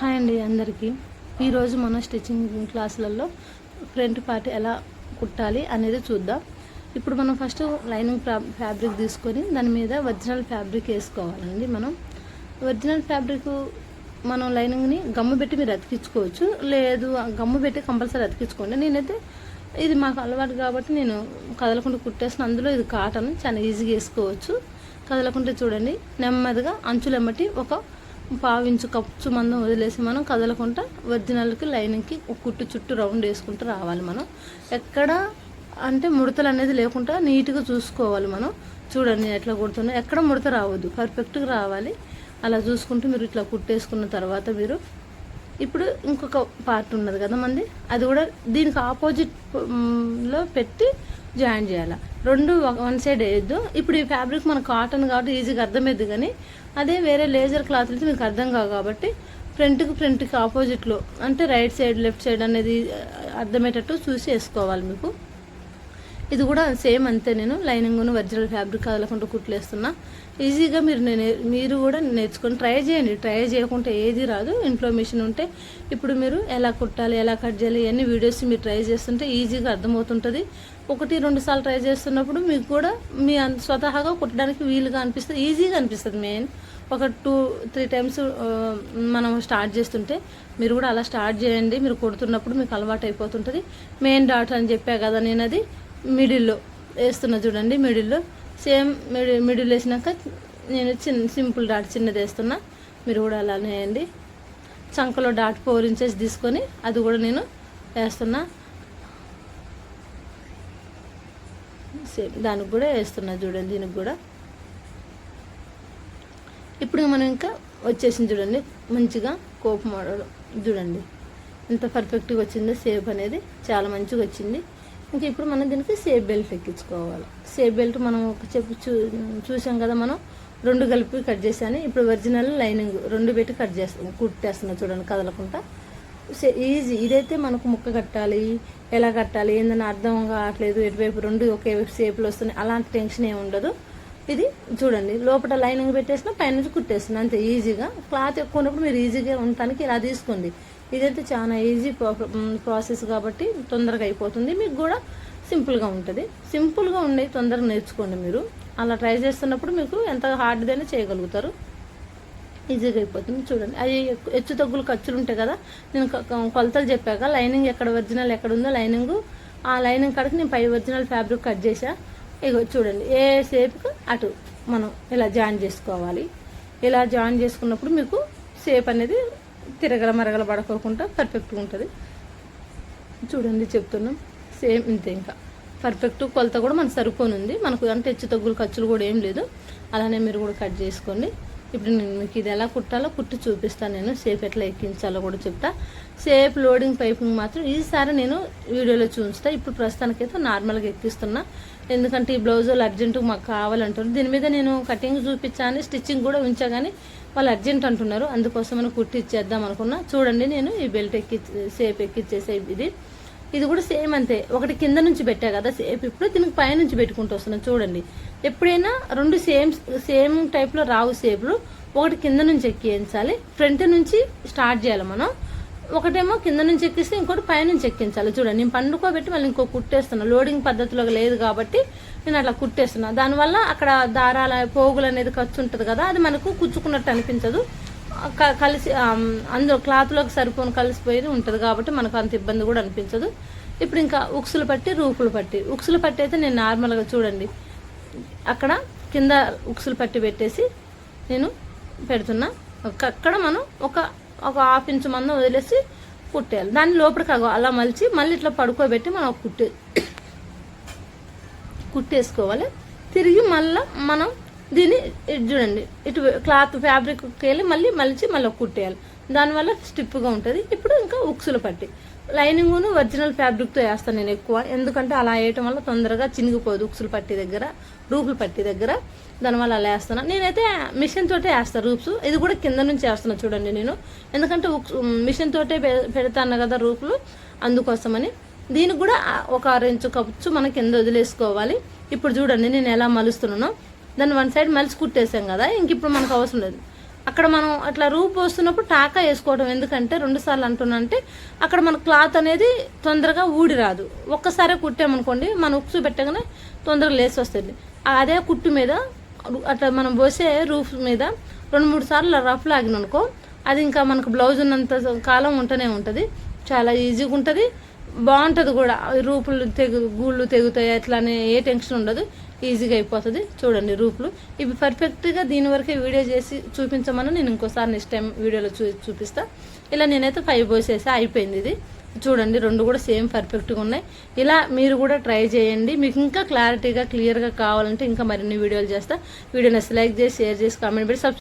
Hi అండి అందరికీ. ఈరోజు మన స్టిచ్చింగ్ క్లాసులలో ఫ్రంట్ పార్ట్ ఎలా కుట్టాలి అనేది చూద్దాం. ఇప్పుడు మనం ఫస్ట్ లైనింగ్ ఫ్యాబ్రిక్ తీసుకొని దాని మీద ఒరిజినల్ ఫ్యాబ్రిక్ వేసుకోవాలండి మనం. ఒరిజినల్ ఫ్యాబ్రిక్ మనం లైనింగ్ని గమ్ము పెట్టి మీరు అతికించుకోవచ్చు. లేదు గమ్ము పెట్టి కంపల్సరీ అతికించుకోండి. నేనైతే ఇది మాకు అలవాటు కాబట్టి నేను కదలకుండా కుట్టేసిన అందులో ఇది కాటన్ చాలా ఈజీగా వేసుకోవచ్చు. కదలకుండా చూడండి నెమ్మదిగా అంచులెమ్మటి ఒక పావించు కప్చు మందం వదిలేసి మనం కదలకుండా ఒరిజినల్కి లైనింగ్కి ఒక కుట్టు చుట్టూ రౌండ్ వేసుకుంటూ రావాలి మనం. ఎక్కడ అంటే ముడతలు అనేది లేకుండా నీట్గా చూసుకోవాలి మనం. చూడండి ఎట్లా కుడుతున్నా. ఎక్కడ ముడత రావద్దు. పర్ఫెక్ట్గా రావాలి. అలా చూసుకుంటూ మీరు ఇట్లా కుట్టేసుకున్న తర్వాత మీరు ఇప్పుడు ఇంకొక పార్ట్ ఉన్నది కదా మంది? అది కూడా దీనికి ఆపోజిట్లో పెట్టి జాయిన్ చేయాలి. రెండు వన్ సైడ్ వేయద్దు. ఇప్పుడు ఈ ఫ్యాబ్రిక్ మన కాటన్ కాబట్టి ఈజీగా అర్థమైద్ది కానీ అదే వేరే లేజర్ క్లాత్ అయితే మీకు అర్థం కావు కాబట్టి ఫ్రంట్కి ఫ్రంట్కి ఆపోజిట్లో అంటే రైట్ సైడ్ లెఫ్ట్ సైడ్ అనేది అర్థమయ్యేటట్టు చూసి వేసుకోవాలి మీకు. ఇది కూడా సేమ్ అంతే నేను లైనింగ్ను ఒరిజినల్ ఫ్యాబ్రిక్ కదలకుండా కుట్లేస్తున్నా. ఈజీగా మీరు నేను మీరు కూడా నేర్చుకొని ట్రై చేయండి. ట్రై చేయకుంటే ఏది రాదు. ఇన్ఫర్మేషన్ ఉంటే ఇప్పుడు మీరు ఎలా కుట్టాలి ఎలా కట్ చేయాలి ఇవన్నీ వీడియోస్ మీరు ట్రై చేస్తుంటే ఈజీగా అర్థమవుతుంటుంది. ఒకటి రెండు సార్లు ట్రై చేస్తున్నప్పుడు మీకు కూడా మీ స్వతహాగా కుట్టడానికి వీలుగా అనిపిస్తుంది. ఈజీగా అనిపిస్తుంది మెయిన్. ఒక టూ త్రీ టైమ్స్ మనం స్టార్ట్ చేస్తుంటే మీరు కూడా అలా స్టార్ట్ చేయండి. మీరు కుడుతున్నప్పుడు మీకు అలవాటు అయిపోతుంటుంది మెయిన్ డాట్ అని చెప్పా కదా నేను అది మిడిల్లో వేస్తున్నా చూడండి మిడిల్లో. సేమ్ మిడి మిడిల్ వేసినాక నేను చిన్న సింపుల్ డాట్ చిన్నది వేస్తున్నా. మీరు కూడా అలానే వేయండి. చంకలో డాట్ ఫోర్ ఇంచెస్ తీసుకొని అది కూడా నేను వేస్తున్నా. సేమ్ దానికి కూడా వేస్తున్నా చూడండి దీనికి కూడా. ఇప్పుడు మనం ఇంకా వచ్చేసింది చూడండి మంచిగా కోపం చూడండి. ఎంత పర్ఫెక్ట్గా వచ్చిందో సేప్ అనేది చాలా మంచిగా వచ్చింది. ఇంకా ఇప్పుడు మనం దీనికి సేఫ్ బెల్ట్ ఎక్కించుకోవాలి. సేఫ్ బెల్ట్ మనం ఒక చెప్పు చూ చూసాం కదా మనం? రెండు కలిపి కట్ చేశాను. ఇప్పుడు ఒరిజినల్ లైనింగ్ రెండు పెట్టి కట్ చేస్తాను కుట్టేస్తున్నా చూడండి కదలకుండా. సే- ఈజీ ఇదైతే మనకు ముక్క కట్టాలి. ఎలా కట్టాలి? ఏందని అర్థం కావట్లేదు. ఎటువైపు రెండు ఒకే షేప్లో వస్తున్నాయి. అలాంటి టెన్షన్ ఏమి ఉండదు. ఇది చూడండి. లోపల లైనింగ్ పెట్టేసిన పైనుంచి కుట్టేసిన అంతే ఈజీగా క్లాత్ ఎక్కువ ఉన్నప్పుడు మీరు ఈజీగా ఉండటానికి ఇలా తీసుకోండి. ఇదైతే చాలా ఈజీ ప్రాసెస్ కాబట్టి తొందరగా అయిపోతుంది. మీకు కూడా సింపుల్గా ఉంటుంది. సింపుల్గా ఉండే తొందరగా నేర్చుకోండి మీరు. అలా ట్రై చేస్తున్నప్పుడు మీకు ఎంత హార్డ్దైనా చేయగలుగుతారు. ఈజీగా అయిపోతుంది. చూడండి. అవి హెచ్చు తగ్గులు ఖర్చులు ఉంటాయి కదా. నేను కొలతలు చెప్పాక లైనింగ్ ఎక్కడ ఒరిజినల్ ఎక్కడ ఉందో లైనింగ్ ఆ లైనింగ్ కాడికి నేను పై ఒరిజినల్ ఫ్యాబ్రిక్ కట్ చేసా ఇగో చూడండి. ఏ షేప్కి అటు మనం ఇలా జాయిన్ చేసుకోవాలి. ఇలా జాయిన్ చేసుకున్నప్పుడు మీకు షేప్ అనేది తిరగల మరగల పడకోకుండా పర్ఫెక్ట్గా ఉంటుంది. చూడండి చెప్తున్నాం. సేమ్ ఇంతే ఇంకా. పర్ఫెక్ట్ కొలత కూడా మనకు సరిపోనుంది మనకు అంటే హెచ్చు తగ్గులు ఖర్చులు కూడా ఏం లేదు. అలానే మీరు కూడా కట్ చేసుకోండి. ఇప్పుడు నేను మీకు ఇది ఎలా కుట్టాలో కుట్టి చూపిస్తాను నేను. సేఫ్ ఎట్లా ఎక్కించాలో కూడా చెప్తా. సేఫ్ లోడింగ్ పైపింగ్ మాత్రం ఈసారి నేను వీడియోలో చూపిస్తా. ఇప్పుడు ప్రస్తుతానికైతే నార్మల్గా ఎక్కిస్తున్నా. ఎందుకంటే ఈ బ్లౌజులు అర్జెంటుగా మాకు కావాలంటారు. దీని మీద నేను కటింగ్ చూపించాను. స్టిచ్చింగ్ కూడా ఉంచా కానీ వాళ్ళు అర్జెంట్ అంటున్నారు అందుకోసం మనం కుట్టి ఇచ్చేద్దాం అనుకున్నా. చూడండి నేను ఈ బెల్ట్ ఎక్కి సేఫ్ ఎక్కిచ్చేసే ఇది. ఇది కూడా సేమ్ అంతే. ఒకటి కింద నుంచి పెట్టా కదా సేపు ఇప్పుడు దీనికి పై నుంచి పెట్టుకుంటూ వస్తున్నాను చూడండి. ఎప్పుడైనా రెండు సేమ్ సేమ్ టైప్లో రావు సేపులు ఒకటి కింద నుంచి ఎక్కించాలి. ఫ్రంట్ నుంచి స్టార్ట్ చేయాలి మనం. ఒకటేమో కింద నుంచి ఎక్కిస్తే ఇంకోటి పైన నుంచి ఎక్కించాలి. చూడండి నేను పండుకోబెట్టి మళ్ళీ ఇంకో కుట్టేస్తున్నా. లోడింగ్ పద్ధతిలో లేదు కాబట్టి నేను అట్లా కుట్టేస్తున్నా. దానివల్ల అక్కడ దారాల పోగులు అనేది ఖర్చు ఉంటుంది కదా అది మనకు కుచ్చుకున్నట్టు అనిపించదు. కలిసి అందులో క్లాత్లోకి సరిపోని కలిసిపోయి ఉంటుంది కాబట్టి మనకు అంత ఇబ్బంది కూడా అనిపించదు. ఇప్పుడు ఇంకా ఉక్సులు పట్టి రూపులు పట్టి. ఉక్సులు పట్టి అయితే నేను నార్మల్గా చూడండి. అక్కడ కింద ఉక్సులు పట్టి పెట్టేసి నేను పెడుతున్నా. ఒక- అక్కడ మనం ఒక ఒక హాఫ్ ఇంచ్ మందం వదిలేసి కుట్టేయాలి. దాన్ని లోపలికి అగో అలా మలిచి మళ్ళీ ఇట్లా పడుకోబెట్టి మనం కుట్టే కుట్టేసుకోవాలి. తిరిగి మళ్ళీ మనం దీన్ని ఇటు చూడండి ఇటు క్లాత్ ఫ్యాబ్రిక్ వెళ్ళి మళ్ళీ మలిచి మళ్ళీ కుట్టేయాలి. దానివల్ల స్టిప్గా ఉంటుంది. ఇప్పుడు ఇంకా ఉక్సులు పట్టి లైనింగ్ను ఒరిజినల్ ఫ్యాబ్రిక్తో వేస్తాను నేను ఎక్కువ. ఎందుకంటే అలా వేయటం వల్ల తొందరగా చినిగిపోదు ఉక్సులు పట్టి దగ్గర రూపులు పట్టి దగ్గర. దానివల్ల అలా వేస్తాను. నేనైతే మిషన్ తోటే వేస్తాను రూప్స్. ఇది కూడా కింద నుంచి వేస్తాను చూడండి నేను. ఎందుకంటే ఉక్స్ మిషన్ తోటే పె- పెడతాను కదా రూపులు అందుకోసమని. దీనికి కూడా ఒక ఆరెంజ్ కప్చు మన కింద వదిలేసుకోవాలి. ఇప్పుడు చూడండి నేను ఎలా మలుస్తున్నానో. దాన్ని వన్ సైడ్ మలిచి కుట్టేసాం కదా ఇంక ఇప్పుడు మనకు అవసరం లేదు. అక్కడ మనం అట్లా రూపు వస్తున్నప్పుడు టాకా వేసుకోవడం ఎందుకంటే రెండు సార్లు అంటే అక్కడ మన క్లాత్ అనేది తొందరగా ఊడి రాదు. ఒక్కసారే కుట్టామనుకోండి మన ఉక్సు పెట్టగానే తొందరగా లేసి వస్తుంది. అదే కుట్టు మీద అట్లా మనం పోసే రూఫ్ మీద రెండు మూడు సార్లు రఫ్ లాగిననుకో అది ఇంకా మనకు బ్లౌజ్ ఉన్నంత కాలం ఉంటూనే ఉంటుంది. చాలా ఈజీగా ఉంటుంది. బాగుంటుంది కూడా. రూపులు తెగు గూళ్ళు తెగుతాయి అట్లానే ఏ టెన్షన్ ఉండదు. ఈజీగా అయిపోతుంది. చూడండి రూపులు. ఇవి పర్ఫెక్ట్గా దీని వరకే వీడియో చేసి చూపించమని. నేను ఇంకోసారి నెక్స్ట్ టైం వీడియోలో చూ చూపిస్తా. ఇలా నేనైతే ఫైవ్ పోసేసి అయిపోయింది ఇది. చూడండి రెండు కూడా సేమ్ పర్ఫెక్ట్గా ఉన్నాయి. ఇలా మీరు కూడా ట్రై చేయండి. మీకు ఇంకా క్లారిటీగా క్లియర్గా కావాలంటే ఇంకా మరిన్ని వీడియోలు చేస్తా. వీడియోని లైక్ చేసి షేర్ చేసి కామెంట్ పెట్టి సబ్స్క్రైబ్